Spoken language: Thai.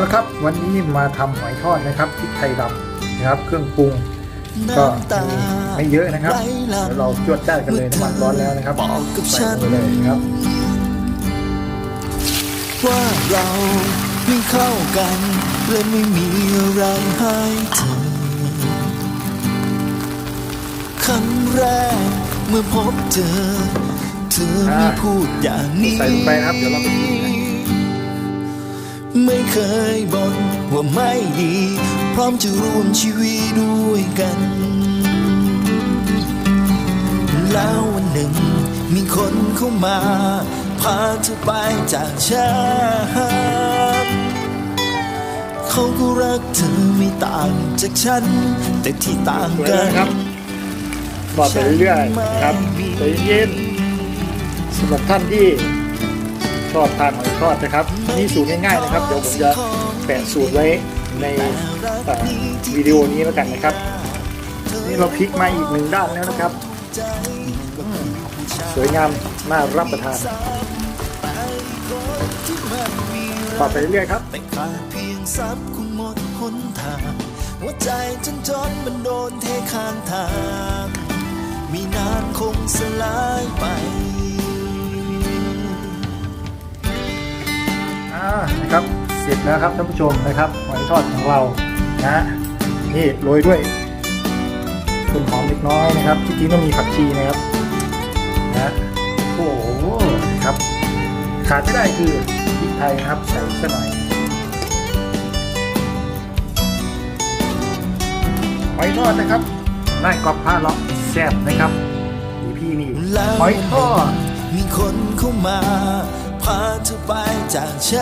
ละครับวันนี้มาทำหอยทอดนะครับพริกไทยดำนะครับ เครื่องปรุงก็มีไม่เยอะนะครับเดี๋ยวเราจวดจ้าดกันเลยน้ำมันร้อนแล้วนะครับบอกกับใส่ฉันลงไปเลยนะครับ ว่าเราไม่เข้ากันและไม่มีอะไรให้เธอครั้งแรกเมื่อพบเธอ เธอไม่พูดอย่างนี้ใส่ลงไปนะครับเดี๋ยวเรา ไปกินกันไม่เคยบ่นว่าไม่ดี พร้อมจะร่วมชีวิตด้วยกัน แล้ววันหนึ่งมีคนเข้ามา พาเธอไปจากฉันเขาก็รักเธอไม่ต่างจากฉัน แต่ที่ต่างสวยกัแล้วนนะครับทอดไปเรื่อยๆนะครับใจเย็นสำหรับท่านที่ ชอบทานหอยทอดนะครับนี่สูตรง่ายๆนะครับเดี๋ยวผมจะแปะสูตรไว้ในวิดีโอนี้แล้วกันนะครับ นี่เราพลิกมาอีกหนึ่งด้านแล้วนะครับ สวยงามน่ารับประทานทอไปเรื่อยๆครับแต่ขาดเพียงทรัพย์คงหมดหนทางหัวใจจนจนมันโดนเทข้างทาง มีนานคงสลาย นะครับเสร็จแล้วครับท่านผู้ชมนะครับหอยทอดของเรานะนี่โรยด้วยต้นหอมเล็กน้อยนะครับที่จริงต้องมีผักชีนะครับนะโอ้โหนะครับ ขาดไม่ได้คือพริกไทยนะครับใส่สักหน่อยหอยทอดนะครับนายกอบผ้าเลาะแซ่บนะครับมีพี่นี่หอยทอดมีคนเข้ามาพาเธอไปจากฉัน